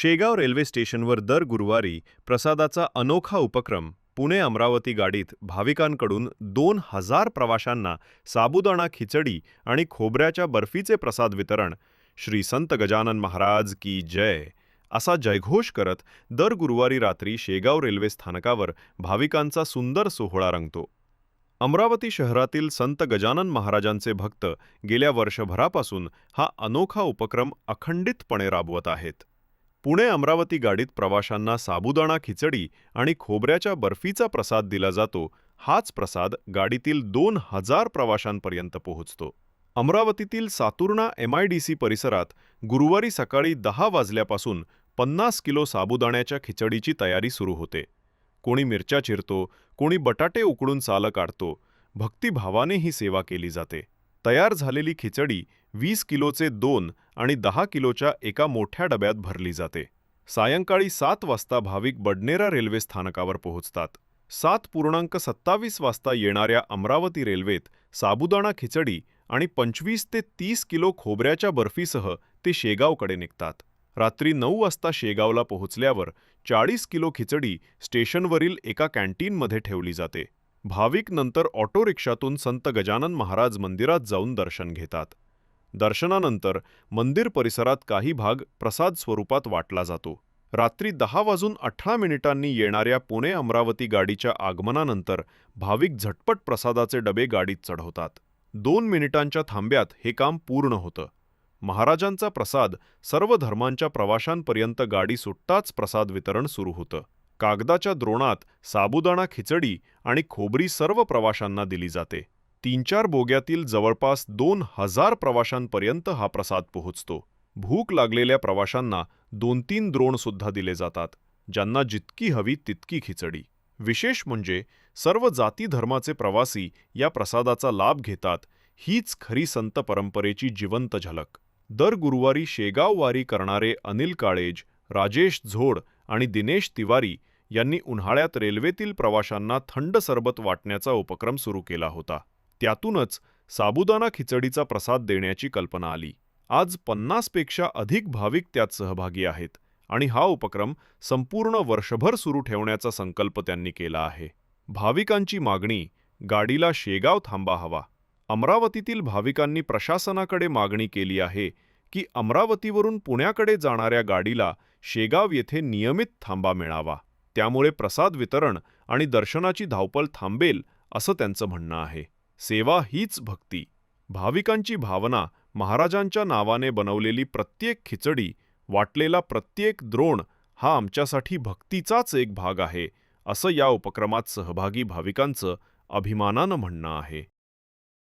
Shegaon railway स्टेशनवर दर गुरुवारी प्रसादाचा अनोखा उपक्रम पुणे अमरावती गाडीत भाविकांकडून दोन हजार प्रवाशांना साबुदाणा खिचडी आणि खोबऱ्याच्या बर्फीचे प्रसाद वितरण. श्री संत गजानन महाराज की जय असा जयघोष करत दर गुरुवारी रात्री शेगाव रेल्वे स्थानकावर भाविकांचा सुंदर सोहळा रंगतो. अमरावती शहरातील संत गजानन महाराजांचे भक्त गेल्या वर्षभरापासून हा अनोखा उपक्रम अखंडितपणे राबवत आहेत. पुणे अमरावती गाडीत प्रवाशांना साबुदाणा खिचडी आणि खोबऱ्याच्या बर्फीचा प्रसाद दिला जातो. हाच प्रसाद गाडीतील दोन हजार प्रवाशांपर्यंत पोहोचतो. अमरावतीतील सातुर्णा एमआयडीसी परिसरात गुरुवारी सकाळी दहा वाजल्यापासून पन्नास किलो साबुदाण्याच्या खिचडीची तयारी सुरू होते. कोणी मिरच्या चिरतो कोणी बटाटे उकडून चालं काढतो. भक्तिभावाने ही सेवा केली जाते. तयार झालेली खिचडी वीस किलोचे दोन आणि दहा किलोच्या एका मोठ्या डब्यात भरली जाते. सायंकाळी सात वाजता भाविक बडनेरा रेल्वे स्थानकावर पोहोचतात. सात पूर्णांक सत्तावीस वाजता येणाऱ्या अमरावती रेल्वेत साबुदाणा खिचडी आणि पंचवीस ते तीस किलो खोबऱ्याच्या बर्फीसह ते शेगावकडे निघतात. रात्री नऊ वाजता शेगावला पोहोचल्यावर चाळीस किलो खिचडी स्टेशनवरील एका कॅन्टीनमध्ये ठेवली जाते. भाविक नंतर ऑटो रिक्षातून संत गजानन महाराज मंदिरात जाऊन दर्शन घेतात. दर्शनानंतर मंदिर परिसरात काही भाग प्रसाद स्वरूपात वाटला जातो. रात्री दहा वाजून अठरा मिनिटांनी येणाऱ्या पुणे अमरावती गाडीच्या आगमनानंतर भाविक झटपट प्रसादाचे डबे गाडीत चढवतात. दोन मिनिटांच्या थांब्यात हे काम पूर्ण होतं. महाराजांचा प्रसाद सर्व धर्मांच्या प्रवाशांपर्यंत गाडी सुटताच प्रसाद वितरण सुरू होतं. कागदाच्या द्रोणात साबुदाणा खिचडी आणि खोबरी सर्व प्रवाशांना दिली जाते. तीन चार बोग्यातील जवळपास दोन हजार प्रवाशांपर्यंत हा प्रसाद पोहोचतो. भूक लागलेल्या प्रवाशांना दोन तीन द्रोणसुद्धा दिले जातात ज्यांना जितकी हवी तितकी खिचडी. विशेष म्हणजे सर्व जाती धर्माचे प्रवासी या प्रसादाचा लाभ घेतात हीच खरी संत परंपरेची जिवंत झलक. दर गुरुवारी शेगाव वारी करणारे अनिल काळेज राजेश झोड आणि दिनेश तिवारी यांनी उन्हाळ्यात रेल्वेतील प्रवाशांना थंड सरबत वाटण्याचा उपक्रम सुरू केला होता. त्यातूनच साबुदाना खिचडीचा प्रसाद देण्याची कल्पना आली. आज पन्नासपेक्षा अधिक भाविक त्यात सहभागी आहेत आणि हा उपक्रम संपूर्ण वर्षभर सुरू ठेवण्याचा संकल्प त्यांनी केला आहे. भाविकांची मागणी गाडीला शेगाव थांबा हवा. अमरावतीतील भाविकांनी प्रशासनाकडे मागणी केली आहे की अमरावतीवरून पुण्याकडे जाणाऱ्या गाडीला शेगाव येथे नियमित थांबा मिळावा. त्यामुळे प्रसाद वितरण आणि दर्शनाची धावपळ थांबेल असं त्यांचं म्हणणं आहे. सेवा हीच भक्ती. भाविकांची भावना महाराजांच्या नावाने बनवलेली प्रत्येक खिचडी वाटलेला प्रत्येक द्रोण हा आमच्यासाठी भक्तीचाच एक भाग आहे असं या उपक्रमात सहभागी भाविकांचं अभिमानानं म्हणणं आहे.